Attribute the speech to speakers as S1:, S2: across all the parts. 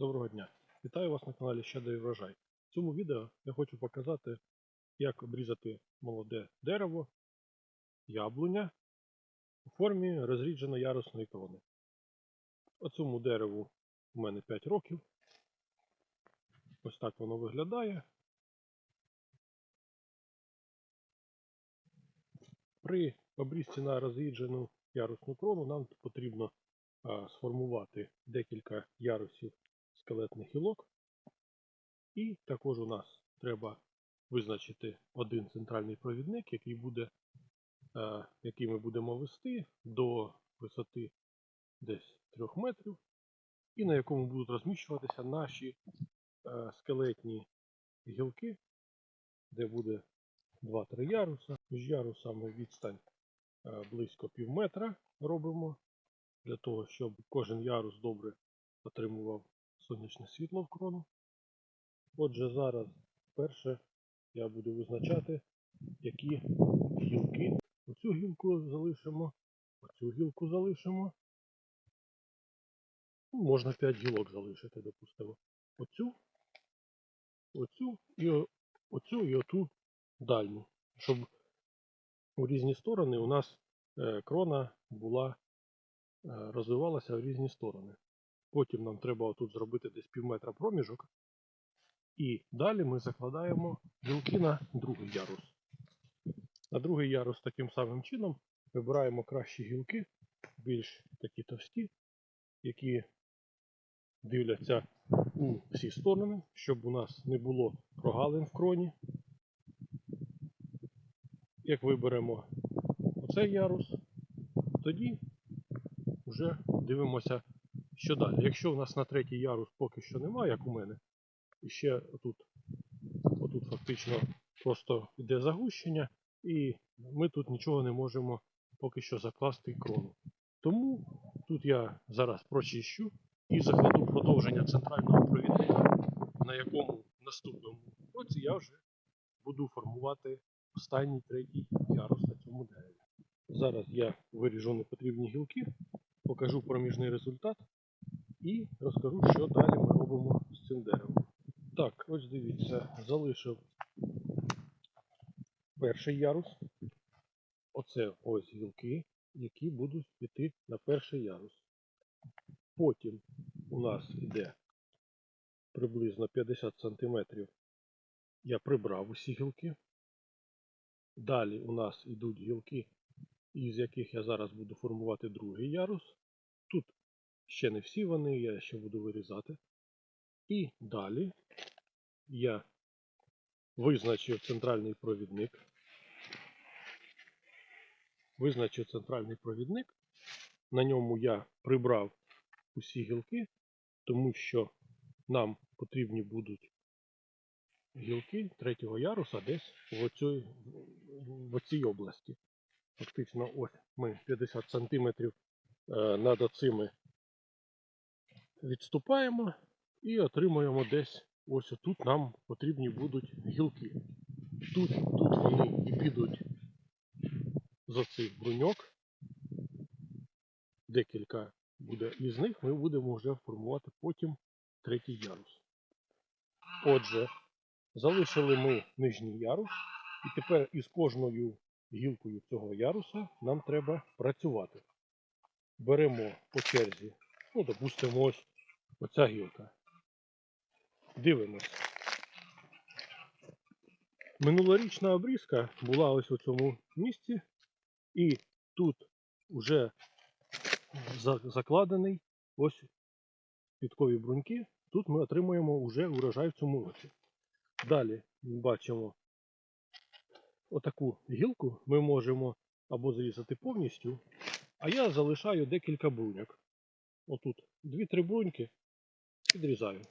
S1: Доброго дня! Вітаю вас на каналі Щедрий врожай. В цьому відео я хочу показати, як обрізати молоде дерево, яблуня у формі розріджено-ярусної крони. Оцьому дереву у мене 5 років. Ось так воно виглядає. При обрізці на розріджену ярусну крону нам потрібно сформувати декілька ярусів скелетних гілок. І також у нас треба визначити один центральний провідник, який буде, е, який ми будемо вести до висоти десь 3 метрів, і на якому будуть розміщуватися наші е, скелетні гілки, де буде 2-3 яруса. Між ярусами відстань е, близько пів метра робимо, для того, щоб кожен ярус добре отримував сонячне світло в крону. Отже, зараз перше я буду визначати, які гілки. Оцю гілку залишимо, оцю гілку залишимо. Ну, Можна 5 гілок залишити, допустимо. Оцю, оцю і оцю і оту дальню. Щоб у різні сторони у нас е, крона була, е, розвивалася в різні сторони. Потім нам треба отут зробити десь пів метра проміжок. І далі ми закладаємо гілки на другий ярус. На другий ярус таким самим чином вибираємо кращі гілки, більш такі товсті, які дивляться у всі сторони, щоб у нас не було прогалин в кроні. Як виберемо оцей ярус, тоді вже дивимося, що далі. Якщо у нас на третій ярус поки що немає, як у мене, і ще отут, отут фактично просто йде загущення, і ми тут нічого не можемо поки що закласти крону. Тому тут я зараз прочищу і закладу продовження центрального провідника, на якому в наступному році я вже буду формувати останній третій ярус на цьому дереві. Зараз я виріжу непотрібні гілки, покажу проміжний результат і розкажу, що далі ми робимо з цим деревом. Так, ось дивіться, залишив перший ярус. Оце ось гілки, які будуть йти на перший ярус. Потім у нас йде приблизно 50 см. Я прибрав усі гілки. Далі у нас йдуть гілки, із яких я зараз буду формувати другий ярус. Тут ще не всі вони, я ще буду вирізати. І далі я визначив центральний провідник. Визначив центральний провідник. На ньому я прибрав усі гілки, тому що нам потрібні будуть гілки третього яруса десь в оцій, в оцій області. Фактично, ось ми 50 см над оцими відступаємо і отримуємо десь ось тут нам потрібні будуть гілки. Тут, тут вони і підуть з оцих бруньок. Декілька буде із них ми будемо вже формувати потім третій ярус. Отже, залишили ми нижній ярус, і тепер із кожною гілкою цього яруса нам треба працювати. Беремо по черзі, ну, допустимо, ось оця гілка. Дивимось. Минулорічна обрізка була ось у цьому місці, і тут вже закладений ось підкові бруньки. Тут ми отримуємо вже урожай в цьому році. Далі бачимо отаку гілку ми можемо або зрізати повністю, а я залишаю декілька бруньок. Отут дві-три бруньки підрізаю.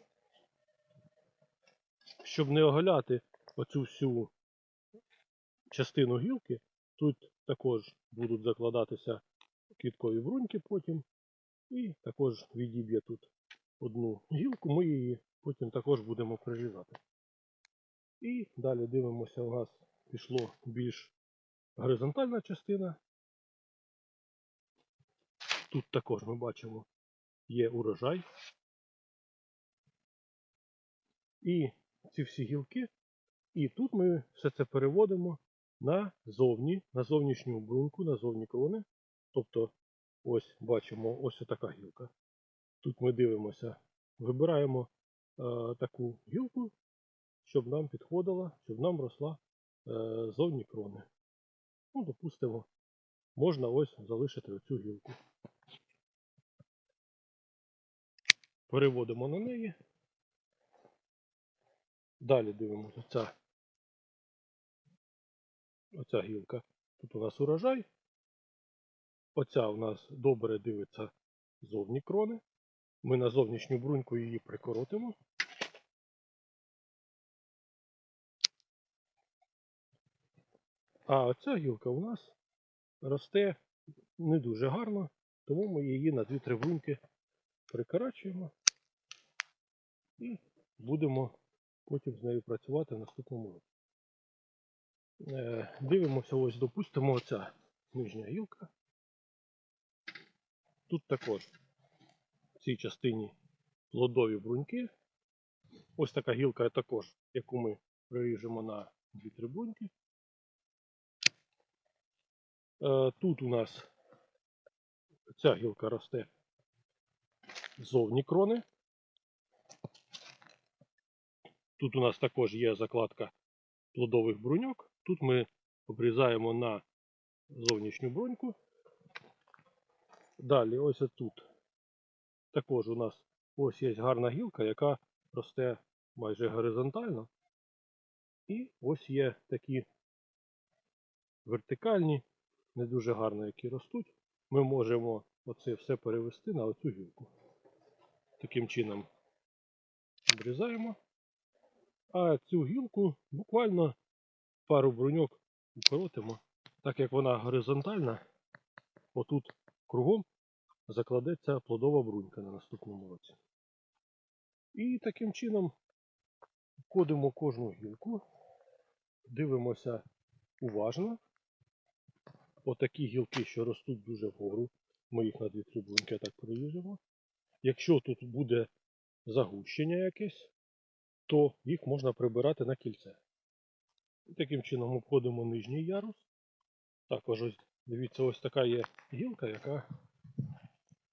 S1: Щоб не оголяти оцю всю частину гілки, тут також будуть закладатися квіткові бруньки потім. І також відіб'є тут одну гілку, ми її потім також будемо прирізати. І далі дивимося, у нас пішло більш горизонтальна частина. Тут також ми бачимо є урожай. І ці всі гілки. І тут ми все це переводимо на зовні, на зовнішню бруньку, на зовні крони. Тобто, ось бачимо ось така гілка. Тут ми дивимося, вибираємо е, таку гілку, щоб нам підходила, щоб нам росла е, зовні крони. Ну, допустимо, можна ось залишити оцю гілку. Переводимо на неї. Далі дивимося ця, оця гілка. Тут у нас урожай. Оця у нас добре дивиться зовні крони. Ми на зовнішню бруньку її прикоротимо. А оця гілка у нас росте не дуже гарно, тому ми її на 2-3 бруньки прикорачуємо і будемо потім з нею працювати в наступному році. Е, Дивимося, ось, допустимо, оця нижня гілка. Тут також в цій частині плодові бруньки. Ось така гілка також, яку ми приріжемо на 2-3 бруньки. Е, Тут у нас ця гілка росте зовні крони. Тут у нас також є закладка плодових бруньок. Тут ми обрізаємо на зовнішню бруньку. Далі, ось тут також у нас ось є гарна гілка, яка росте майже горизонтально. І ось є такі вертикальні, не дуже гарно, які ростуть. Ми можемо оце все перевести на оцю гілку. Таким чином обрізаємо. А цю гілку буквально пару бруньок укоротимо, так як вона горизонтальна, отут кругом закладеться плодова брунька на наступному році. І таким чином входимо кожну гілку, дивимося уважно. Отакі гілки, що ростуть дуже вгору, ми їх на дві трибунки так приріжемо. Якщо тут буде загущення якесь, то їх можна прибирати на кільце. І таким чином обходимо нижній ярус. Також ось, дивіться, ось така є гілка, яка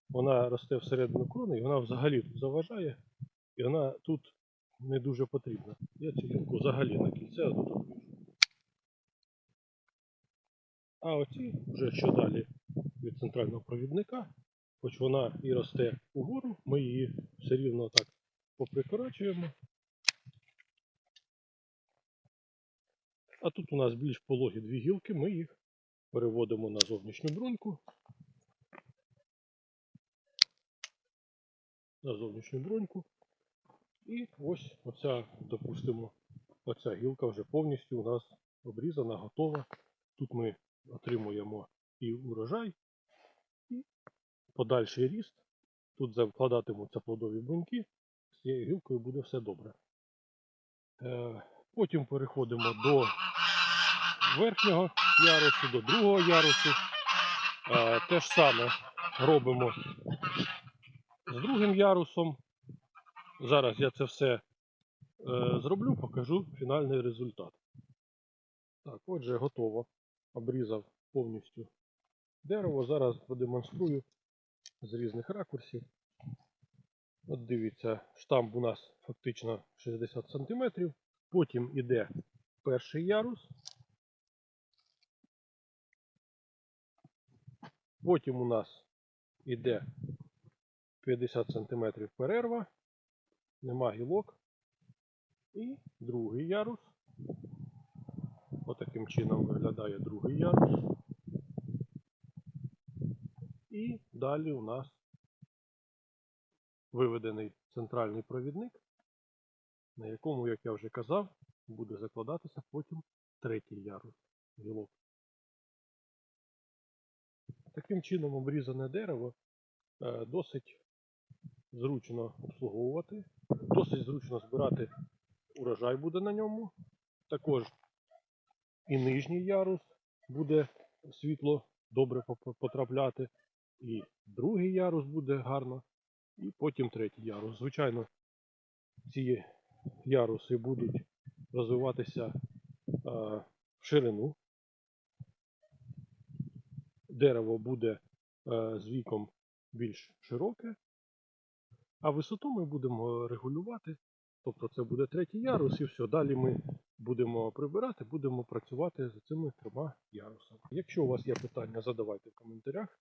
S1: вона росте всередину крони, і вона взагалі тут заважає, і вона тут не дуже потрібна. Я цю гілку взагалі на кільце отут обріжу. А оці вже що далі від центрального провідника, хоч вона і росте угору, ми її все рівно так поприкорочуємо. А тут у нас більш пологі дві гілки, ми їх переводимо на зовнішню бруньку. На зовнішню бруньку. І ось оця, допустимо, оця гілка вже повністю у нас обрізана, готова. Тут ми отримуємо і урожай, і подальший ріст. Тут закладатимуться плодові бруньки, з цією гілкою буде все добре. Потім переходимо до верхнього ярусу, до другого ярусу. Е, Те ж саме робимо з другим ярусом. Зараз я це все е, зроблю, покажу фінальний результат. Так, отже, готово. Обрізав повністю дерево. Зараз продемонструю з різних ракурсів. От дивіться, штамп у нас фактично 60 см. Потім іде перший ярус. Потім у нас іде 50 см перерва, нема гілок. І другий ярус. Отаким чином виглядає другий ярус. І далі у нас виведений центральний провідник, на якому, як я вже казав, буде закладатися потім третій ярус гілок. Таким чином обрізане дерево е, досить зручно обслуговувати, досить зручно збирати урожай буде на ньому. Також і нижній ярус буде світло добре потрапляти, і другий ярус буде гарно, і потім третій ярус. Звичайно, ці яруси будуть розвиватися е, в ширину. Дерево буде е, з віком більш широке, а висоту ми будемо регулювати. Тобто це буде третій ярус і все. Далі ми будемо прибирати, будемо працювати з цими трьома ярусами. Якщо у вас є питання, задавайте в коментарях.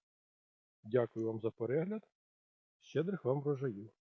S1: Дякую вам за перегляд. Щедрих вам врожаїв!